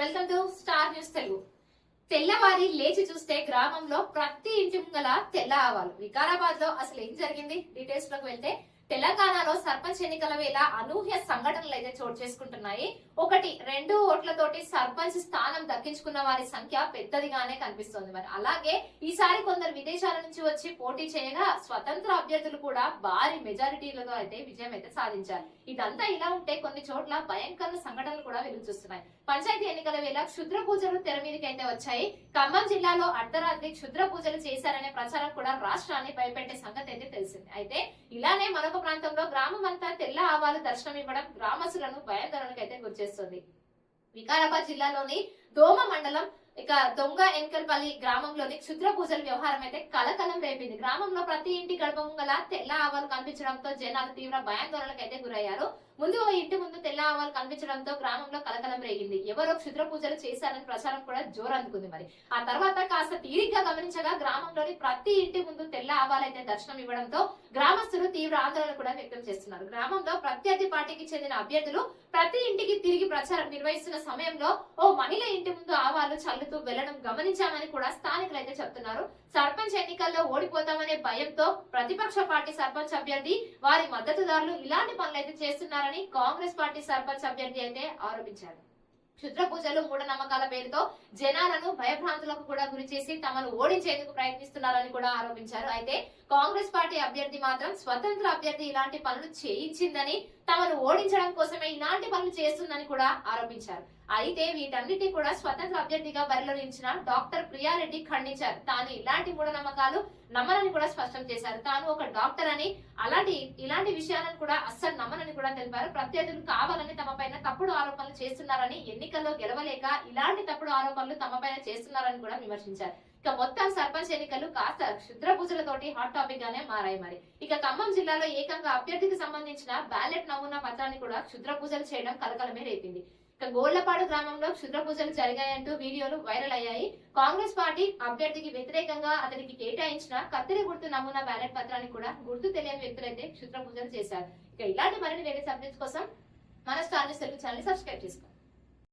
Welcome to Star News Telugu. తెల్లవారి లేచి చూస్తే గ్రామంలో ప్రతి ఇంటి ముంగల తెల్ల ఆవాలు. వికారాబాద్లో అసలు ఏం జరిగింది? డీటెయిల్స్లోకి వెళ్తే తెలంగాణలో సర్పంచ్ ఎన్నికల వేళ అనూహ్య సంఘటనలు అయితే చోటు చేసుకుంటున్నాయి. ఒకటి రెండు ఓట్లతోటి సర్పంచ్ స్థానం దక్కించుకున్న వారి సంఖ్య పెద్దదిగానే కనిపిస్తోంది మరి. అలాగే ఈసారి కొందరు విదేశాల నుంచి వచ్చి పోటీ చేయగా స్వతంత్ర అభ్యర్థులు కూడా భారీ మెజారిటీలతో అయితే విజయం అయితే సాధించారు. ఇదంతా ఇలా ఉంటే కొన్ని చోట్ల భయంకర సంఘటనలు కూడా వెలుగు చూస్తున్నాయి. పంచాయతీ ఎన్నికల వేళ క్షుద్ర పూజలు తెర మీదకి అయితే వచ్చాయి. ఖమ్మం జిల్లాలో అర్ధరాత్రి క్షుద్ర పూజలు చేశారనే ప్రచారం కూడా రాష్ట్రాన్ని భయపెట్టే సంగతి అయితే తెలిసింది. అయితే ఇలానే మరొక ప్రాంతంలో గ్రామం అంతా తెల్ల ఆవాలు దర్శనం ఇవ్వడం గ్రామస్తులను భయాందోళనకైతే అయితే గురిచేస్తుంది. వికారాబాద్ జిల్లాలోని దోమ మండలం ఇక దొంగ ఎంకల్పల్లి గ్రామంలోని క్షుద్ర పూజల వ్యవహారం అయితే కలకలం రేపింది. గ్రామంలో ప్రతి ఇంటి గడపం గల తెల్ల ఆవాలు కనిపించడంతో జనాలు తీవ్ర భయాందోళనకు అయితే గురయ్యారు. ముందు ఓ ఇంటి ముందు తెల్ల ఆవాలు కనిపించడంతో గ్రామంలో కలకలం రేగింది. ఎవరో క్షుద్ర పూజలు చేశారని ప్రచారం కూడా జోరు అందుకుంది మరి. ఆ తర్వాత కాస్త తీరిగ్గా గమనించగా గ్రామంలోని ప్రతి ఇంటి ముందు తెల్ల ఆవాలైతే దర్శనం ఇవ్వడంతో గ్రామస్తులు తీవ్ర ఆందోళన కూడా వ్యక్తం చేస్తున్నారు. గ్రామంలో ప్రత్యర్థి పార్టీకి చెందిన అభ్యర్థులు ప్రతి ఇంటికి తిరిగి ప్రచారం నిర్వహిస్తున్న సమయంలో ఓ మహిళ ఇంటి ముందు ఆవాలు చల్లుతూ వెళ్ళడం గమనించామని కూడా స్థానికులు అయితే చెప్తున్నారు. సర్పంచ్ ఎన్నికల్లో ఓడిపోతామనే భయంతో ప్రతిపక్ష పార్టీ సర్పంచ్ అభ్యర్థి వారి మద్దతుదారులు ఇలాంటి పనులైతే చేస్తున్నారని కాంగ్రెస్ పార్టీ సర్పంచ్ అభ్యర్థి అయితే ఆరోపించారు. క్షుద్ర పూజలు మూఢనమ్మకాల పేరుతో జనాలను భయభ్రాంతులకు కూడా గురి చేసి తమను ఓడించేందుకు ప్రయత్నిస్తున్నారని కూడా ఆరోపించారు. అయితే కాంగ్రెస్ పార్టీ అభ్యర్థి మాత్రం స్వతంత్ర అభ్యర్థి ఇలాంటి పనులు చేయించిందని తమను ఓడించడం కోసమే ఇలాంటి పనులు చేస్తుందని కూడా ఆరోపించారు. అయితే వీటన్నిటి కూడా స్వతంత్ర అభ్యర్థిగా బరిలో నిలిచిన డాక్టర్ ప్రియారెడ్డి ఖండించారు. తాను ఇలాంటి మూఢనమ్మకాలు నమ్మనని కూడా స్పష్టం చేశారు. తాను ఒక డాక్టర్ అని అలాంటి ఇలాంటి విషయాలను కూడా అస్సలు నమ్మనని కూడా తెలిపారు. ప్రత్యర్థులు కావాలని తమ పైన తప్పుడు ఆరోపణలు చేస్తున్నారని ఎన్నికల్లో గెలవలేక ఇలాంటి తప్పుడు ఆరోపణలు తమ పైన చేస్తున్నారని కూడా విమర్శించారు. ఇక మొత్తం సర్పంచ్ ఎన్నికలు కాస్త క్షుద్ర పూజలతోటి హాట్ టాపిక్ గానే మారాయి మరి. ఇక ఖమ్మం జిల్లాలో ఏకంగా అభ్యర్థికి సంబంధించిన బ్యాలెట్ నమూనా పత్రాన్ని కూడా క్షుద్ర పూజలు చేయడం కలకలమే రేపింది. ఇక గోళ్ళపాడు గ్రామంలో క్షుద్ర పూజలు జరిగాయంటూ వీడియోలు వైరల్ అయ్యాయి. కాంగ్రెస్ పార్టీ అభ్యర్థికి వ్యతిరేకంగా అతనికి కేటాయించిన కత్తిరి గుర్తు నమూనా బ్యాలెట్ పత్రాన్ని కూడా గుర్తు తెలియని వ్యక్తులైతే క్షుద్ర పూజలు చేశారు. ఇక ఇలాంటి మరిన్ని వేరే సబ్జెక్ట్స్ కోసం మన Star News Telugu channel subscribe చేసుకోండి.